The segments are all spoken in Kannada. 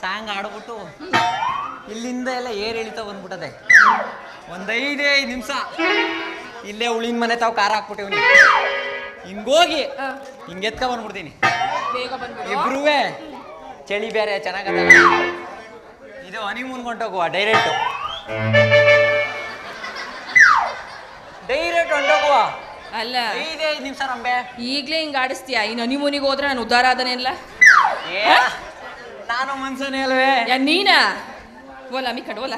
ಸಾಂಗ್ ಆಡ್ಬಿಟ್ಟು ಇಲ್ಲಿಂದ ಎಲ್ಲ ಏರ್ ಇಳಿತಾ ಬಂದ್ಬಿಟ್ಟದೆ. ಒಂದೈದೇ ಐದೇ ಐದು ನಿಮಿಷ. ಇಲ್ಲೇ ಉಳಿನ ಮನೆ ತಾವು ಕಾರ್ ಹಾಕ್ಬಿಟ್ಟಿವ್ನಿ ಹಿಂಗೋಗಿ ಹಿಂಗ ಎತ್ಕ ಬಂದ್ಬಿಡ್ತೀನಿ. ಇಬ್ರುವೆ ಚಳಿ ಬೇರೆ ಚೆನ್ನಾಗದ ಇದು ಹನಿಮೂನ್ ಹೊಂಟೋಗುವ ಡೈರೆಕ್ಟ್ ಡೈರೆಕ್ಟ್ ಹೊಂಟೋಗುವ ಅಲ್ಲ. ಐದೇ ಐದು ನಿಮಿಷ ನಂಬೆ ಈಗ್ಲೇ ಹಿಂಗೆ ಆಡಿಸ್ತೀಯ? ಇನ್ನು ಹನಿಮೂನಿಗೆ ಹೋದ್ರೆ ನಾನು ಉದ್ಧಾರ ಆದನೆಲ್ಲ ಏ ನಾನು ಮನ್ಸನೇ ಅಲ್ವೇ? ಯಾ ನೀನ? ಓಲ ಮಿ ಕಡ್ ಓಲ.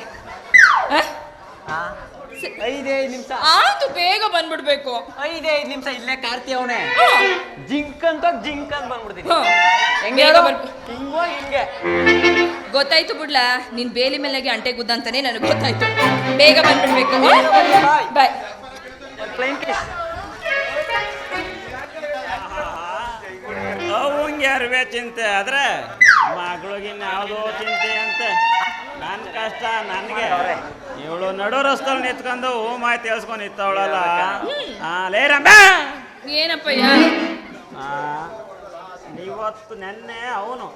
ಆ, ಐದೇ ಐದು ನಿಮಿಷ. ಆಯ್ತು ಬೇಗ ಬಂದ್ಬಿಡ್ಬೇಕು. ಐದೇ ಐದು ನಿಮಿಷ ಇಲ್ಲೇ ಕಾರ್ತಿ ಅವನೇ. ಜಿಂಕ್ ಅಂತ ಜಿಂಕ್ ಅಂತ ಬಂದ್ಬಿಡ್ತೀನಿ. ಹೆಂಗೆ? ಹಿಂಗೋ ಹಿಂಗೆ. ಗೊತ್ತಾಯ್ತು ಬಿಡ್ಲಾ ನಿನ್ ಬೇಲಿ ಮೇಲೆ ಅಂಟೆ ಗುದ್ದ ಅಂತಾನೆ ನನಗೆ ಗೊತ್ತಾಯ್ತು. ಬೇಗ ಬಂದ್ಬಿಡ್ಬೇಕು ಬಾಯ್. ಅವಂಗೆ ಅರಿವೆ ಚಿಂತೆ ಆದ್ರೆ ಮಗಳಿಗಿನ್ನ ಯಾವುದೋ ಚಿಂತೆ ಅಂತ. ನನ್ನ ಕಷ್ಟ ನನಗೆ. ಇವಳು ನಡು ರಸ್ತಲ್ಲಿ ನಿಂತ್ಕೊಂಡು ಹೂ ಮಾಯ್ ತೇಳ್ಸ್ಕೊಂಡು ನಿಂತವಳಲ್ಲ. ಆ, ಲೇ ರಂಬೆ ಏನಪ್ಪಯ್ಯ? ಇವತ್ತು ನೆನ್ನೆ ಅವನು.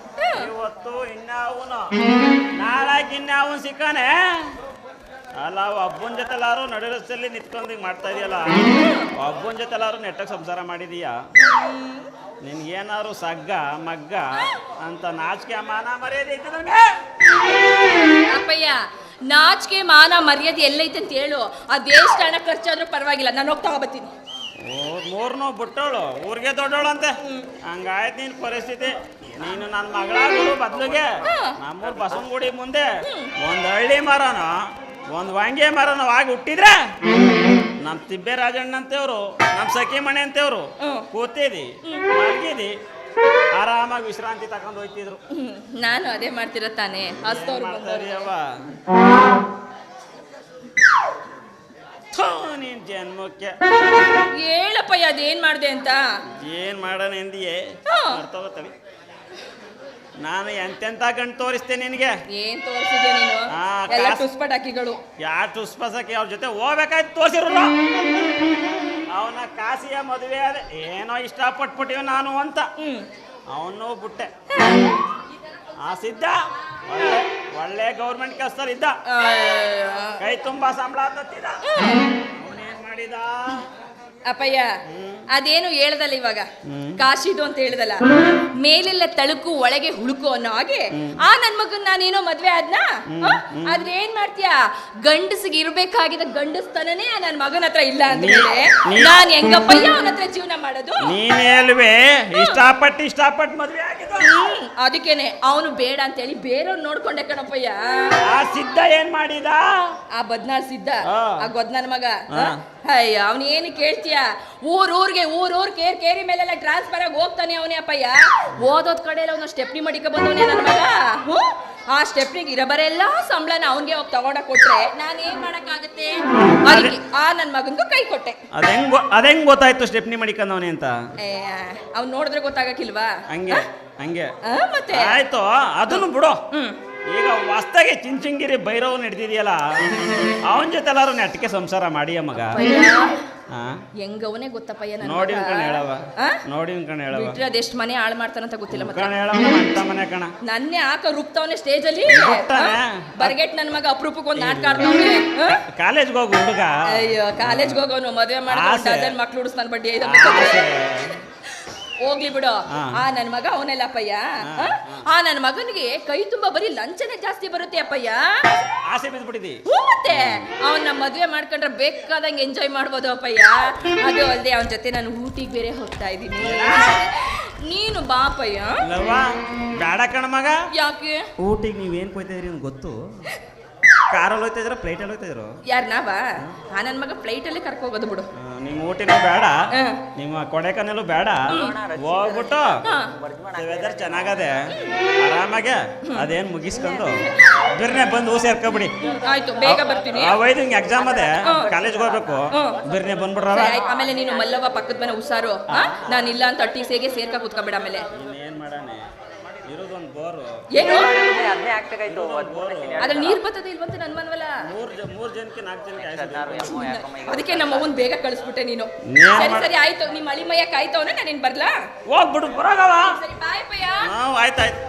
ಇವತ್ತು ಇನ್ನ ಅವನು. ನಾಳೆ ಇನ್ನ ಅವನು ಸಿಕ್ಕಾನೆ. ಅಲ್ಲ ಒಬ್ಬನ ಎಲ್ಲಾರು ನಡು ರಸ್ತೆಯಲ್ಲಿ ನಿಂತ್ಕೊಂಡು ಹಿಂಗ್ ಮಾಡ್ತಾ ಇದೆಯಲ್ಲ? ಒಬ್ಬನ ಎಲ್ಲಾರು ನೆಟ್ಟಗೆ ಸಂಸಾರ ಮಾಡಿದೀಯಾ? ನಿನ್ಗೇನಾದ್ರು ಸಗ್ಗ ಮಗ್ಗ ಅಂತ ನಾಚಿಕೆ ಮಾನ ಮರ್ಯಾದೆ ನನಗೆ? ಅಪ್ಪಯ್ಯ ನಾಚಿಕೆ ಮಾನ ಮರ್ಯಾದೆ ಎಲ್ಲೈತೆ ಅಂತ ಹೇಳು. ಆ ಹಣ ಖರ್ಚಾದ್ರೂ ಪರವಾಗಿಲ್ಲ ನಾನು ಹೋಗ್ತಾ ಬರ್ತೀನಿ ಮೂರ್ನೋ ಬಿಟ್ಟವಳು ಊರಿಗೆ ದೊಡ್ಡವಳು ಅಂತೆ ಹಂಗಾಯ್ತು ನಿನ್ ಪರಿಸ್ಥಿತಿ. ನೀನು ನನ್ನ ಮಗಳಾಗಲು ಬದಲಿಗೆ. ನಮ್ಮೂರ್ ಬಸವನಗುಡಿ ಮುಂದೆ ಒಂದ್ ಹಳ್ಳಿ ಮರನ ಒಂದ್ ವಾಂಗೆ ಮರನ ಆಗಿ ಹುಟ್ಟಿದ್ರ ನಮ್ ತಿಬ್ಬೆ ರಾಜಣ್ಣ ಅಂತೇವ್ರು ನಮ್ ಸಖಿ ಮಣೆ ಅಂತೇವ್ರು. ಕೂತಿದಿ ಮಲಗಿದಿ ಆರಾಮಾಗಿ ವಿಶ್ರಾಂತಿ ತಕೊಂಡು ಹೋಯ್ತಿದ್ರು. ನಾನು ಅದೇ ಮಾಡ್ತಿರೋ ತಾನೆ. ನೀನ್ ಜನ್ಮಕ್ಕೆ. ಹೇಳಪ್ಪ ಅದೇನ್ ಮಾಡ್ದೆ ಅಂತ? ಏನ್ ಮಾಡೋಣ ಎಂದಿಯೇ. ಮರ್ತೋಗತ್ತವಿ ನಾನು ಎಂತೆಂತ ಗಂಟು ತೋರಿಸ್ತೇನೆ ನಿನಗೆ? ಏನ್ ತೋರಿಸಿದ್ಯಾ ನೀನು? ಆ, ಎಲ್ಲ ಕಾಸ್- ಟುಸ್ಪಟಾಕಿಗಳು ಯಾರು ಟುಸ್ಪಸಕ್ಕೆ ಅವ್ರ ಜೊತೆ ಹೋಗ್ಬೇಕಾಯ್ತು ತೋರಿಸಿರಲ್ಲ ಅವನ ಕಾಸಿಯ ಮದುವೆ ಅದೇ ಏನೋ ಇಷ್ಟಪಟ್ಬಿಟ್ಟಿವ ನಾನು ಅಂತ. ಹ್ಮ್. ಅವನು ಬಿಟ್ಟೆ. ಆ ಸಿದ್ಧ. ಒಳ್ಳೆ ಒಳ್ಳೆ ಗೌರ್ಮೆಂಟ್ ಕೆಲಸದಲ್ಲಿ ಇದ್ದ. ಆ, ಕೈ ತುಂಬಾ ಸಂಬಳ ತತ್ತಿದ ಅವನೇನ್ ಮಾಡಿದ? ಅಪ್ಪಯ್ಯ ಅದೇನು ಹೇಳ್ದಲ್ಲ ಇವಾಗ? ಕಾಶಿದು ಅಂತ ಹೇಳ್ದಲ್ಲ. ಮೇಲೆಲ್ಲ ತಳುಕು ಒಳಗೆ ಹುಳುಕು ಅನ್ನೋ ಹಾಗೆ? ಆ ನನ್ ಮಗನ್ ನಾನೇನೋ ಮದ್ವೆ ಆದ್ನ? ಆದ್ರೆ ಏನ್ ಮಾಡ್ತೀಯ? ಗಂಡಸಿಗೆ ಇರ್ಬೇಕಾಗಿದ್ದ ಗಂಡಸ್ತನೇ ನನ್ ಮಗನ ಹತ್ರ ಇಲ್ಲ ಅಂತ ಹೇಳಿ ನಾನ್ ಹೆಂಗಪ್ಪಯ್ಯ ಅವನ ಹತ್ರ ಜೀವನ ಮಾಡೋದು? ನೀನೇ ಅಲ್ವೇ ಇಷ್ಟಪಟ್ಟು ಇಷ್ಟಪಟ್ಟು ಮದ್ವೆ ಹ್ಮ್, ಅದಕ್ಕೇನೆ. ಅವನು ಬೇಡ ಅಂತೇಳಿ ಬೇರೆಯವ್ರು ನೋಡ್ಕೊಂಡೆ ಕಣಪ್ಪಯ್ಯ. ಆ ಸಿದ್ಧ ಏನ್ ಮಾಡಿದ? ಆ ಬದ್ನಾ ಸಿದ್ಧ ಆ. ಗೊದ್ನನ್ ಮಗ. ಅಯ್ಯ ಅವನ್ ಏನು ಕೇಳ್ತೀಯ? ಊರ್ ಊರ್ಗೆ ಊರ್ ಊರ್ ಕೇರ್ ಕೇರಿ ಮೇಲೆಲ್ಲ ಟ್ರಾನ್ಸ್ಫರ್ ಆಗಿ ಹೋಗ್ತಾನೆ ಅವನೇ ಅಪ್ಪಯ್ಯ. ಓದೋದ್ ಕಡೆ ಎಲ್ಲ ಅವನು ಸ್ಟೆಪ್ನಿ ಮಡಿಕ ಬಂದವನೇ ನನ್ನ ಮಗ. ಆ ಸ್ಟೆಪ್ನಿಗೆ ಇರಬರೆಲ್ಲ ಸಂಬಳನ ಅವನ್ಗೆ ಹೋಗಿ ತಗೊಂಡ ಕೊಟ್ರೆ ನಾನು ಏನ್ ಮಾಡಕ್ಕಾಗತ್ತೆ? ಅದಕ್ಕೆ ಆ ನನ್ ಮಗನ್ಗೂ ಕೈ ಕೊಟ್ಟೆ. ಅದೆಂಗ್ ಅದೆಂಗ್ ಗೊತ್ತಾಯ್ತು ಸ್ಟೆಪ್ನಿ ಮಡಿಕಂದವನೇ ಅಂತ? ಅವ್ನ್ ನೋಡಿದ್ರೆ ಗೊತ್ತಾಗಕ್ಕಿಲ್ವಾ? ಹಂಗೆ. ಹಂಗೆ. ಆ, ಮತ್ತೆ? ಆಯ್ತು ಅದನ್ನು ಬಿಡು. ಈಗ ಹೊಸ್ದಾಗಿ ಚಿಂಚಿಂಗಿರಿ ಭೈರವ್ ನಡೆದಿದೆಯಲ್ಲ ಅವನ ಜೊತೆ ಎಲ್ಲಾರು ನೆಟ್ಟಗೆ ಸಂಸಾರ ಮಾಡಿಯ ಮಗ? ಹಾ ಹೆಂಗವನೇ ಗೊತ್ತಪ್ಪ ನನ್ನ ನೋಡಿ. ಕಣ ಹೇಳವ ಆ? ನೋಡಿ ಕಣ ಹೇಳವ ಬಿಟ್ರೆ ಅದೆಷ್ಟು ಮನೆ ಹಾಳು ಮಾಡ್ತಾನಂತ ಗೊತ್ತಿಲ್ಲ ಮತ್ತೆ. ಕಣ ಹೇಳವ ಅಂತ ಮನೆ ಕಣ. ನನ್ನೇ ಹಾಕ ರುಬ್ತವನೆ ಸ್ಟೇಜ್ ಅಲ್ಲಿ? ಬರ್ಗೆಟ್ ನನ್ ಮಗ ಅಪರೂಪಕ್ಕೆ ಒಂದು ನಾಟಕ ಆಡ್ತವನೆ. ಕಾಲೇಜ್ಗೆ ಹೋಗು ಹುಡುಗ. ಅಯ್ಯೋ ಕಾಲೇಜ್ಗೆ ಹೋಗೋನು ಮದುವೆ ಆಸೆ. ಡಜನ್ ಮಕ್ಳು ಉಡಿಸ್ತಾನ ಬಡ್ಡಿ ಐದು ಆಸೆ. ಹೋಗ್ಲಿ ಬಿಡು. ಆ ನನ್ ಮಗ ಅವನೆಲ್ಲ ಅಪ್ಪಯ್ಯ. ಆ? ನನ್ ಮಗನಿಗೆ ಕೈ ತುಂಬಾ ಬರೀ ಲಂಚನೆ ಜಾಸ್ತಿ ಬರುತ್ತೆ ಅಪ್ಪಯ್ಯ. ಆಸೆ ಬಿದ್ಬಿಟ್ಟಿದಿ ಹ್ಞೂ ಮತ್ತೆ. ಅವನ್ನ ಮದುವೆ ಮಾಡ್ಕೊಂಡ್ರೆ ಬೇಕಾದಂಗೆ ಎಂಜಾಯ್ ಮಾಡ್ಬೋದು ಅಪ್ಪಯ್ಯ. ಅದು ಅಲ್ಲದೆ ಅವನ ಜೊತೆ ನಾನು ಊಟಿಗೆ ಬೇರೆ ಹೋಗ್ತಾ ಇದ್ದೀನಿ. ನೀನು ಬಾಪಯ್ಯ ಬೇಡ ಕಣ ಮಗ. ಯಾಕೆ? ಊಟಿಗೆ ನೀವೇನ್ ಕೊಯ್ತಾ ಇದ್ರಿ ಗೊತ್ತು. ಕಾರಲ್ಲಿ ಹೋಯ್ತಿದ್ರು ಇದ್ರ ಪ್ಲೇಟಲ್ಲಿ ಹೋಯ್ತಿದ್ರು ಯಾರ್ ನಾವಾ? ಆ ನನ್ನ ಮಗ ಫ್ಲೈಟ್ ಅಲ್ಲಿ ಕರ್ಕೊ ಹೋಗೋದು ಬಿಡು ನಿಮ್ಮ ಊಟಿನೂ ಬೇಡ ನಿಮ್ಮ ಕೊಡೆಕನಲ್ಲೂ ಬೇಡ. ಹೋಗ್ಬಿಟ್ಟು. ವೆದರ್ ಚೆನ್ನಾಗದೆ ಆರಾಮಾಗೆ ಅದೇನು ಮುಗಿಸ್ಕೊಂಡು ಬಿರ್ನೆ ಬಂದು ಹೂ ಸೇರ್ಕೊಬಿಡಿ. ಆಯ್ತು ಬೇಗ ಬರ್ತೀನಿ. ಅವೈದು ಹಿಂಗೆ ಎಕ್ಸಾಮ್ ಅದೇ. ಕಾಲೇಜ್ಗೆ ಹೋಗ್ಬೇಕು. ಬಿರ್ನೆ ಬಂದ್ಬಿಡ್ರ ಆಮೇಲೆ ನೀನು ಮಲ್ಲವ್ವ ಪಕ್ಕದ ಮನೆ ಹುಷಾರು ನಾನು ಇಲ್ಲ ಅಂತ ಸೇಗೆ ಸೇರ್ಕ ಕೂತ್ಕೊಬೇಡ ಆಮೇಲೆ. ಏನ್ ಮಾಡಾನೆ? ಇರೋದೊಂದು ಬೋರ್. ಏನು? ಅದನ್ನೇ ಆಗ್ಬೇಕಾಯ್ತು ಅದ್ರಲ್ಲಿ ನೀರ್ ಬರ್ತದೆ ಇಲ್ವಂತ ನನ್ ಮನ್ವಲ್ಲ ಮೂರ್ ಜ ಮೂರ್ ಜನಕ್ಕೆ ನಾಲ್ಕು ಜನಕ್ಕೆ ಆಯ್ತು ಅದಕ್ಕೆ ನಮ್ಮ ಅವ್ವನ್ ಬೇಗ ಕಳಿಸ್ಬಿಟ್ಟೆ ನೀನು. ಸರಿ ಸರಿ ಆಯ್ತು. ನಿಮ್ಮ ಅಳಿಮಯ್ಯ ಕಾಯ್ತವನ? ನಾನು ಬರ್ಲಾ? ಹೋಗ್ಬಿಡು ಬರೋಗವ. ಸರಿ ಬಾಯ್ ಪಯ್ಯ. ನಾವು ಆಯ್ತಾಯ್ತು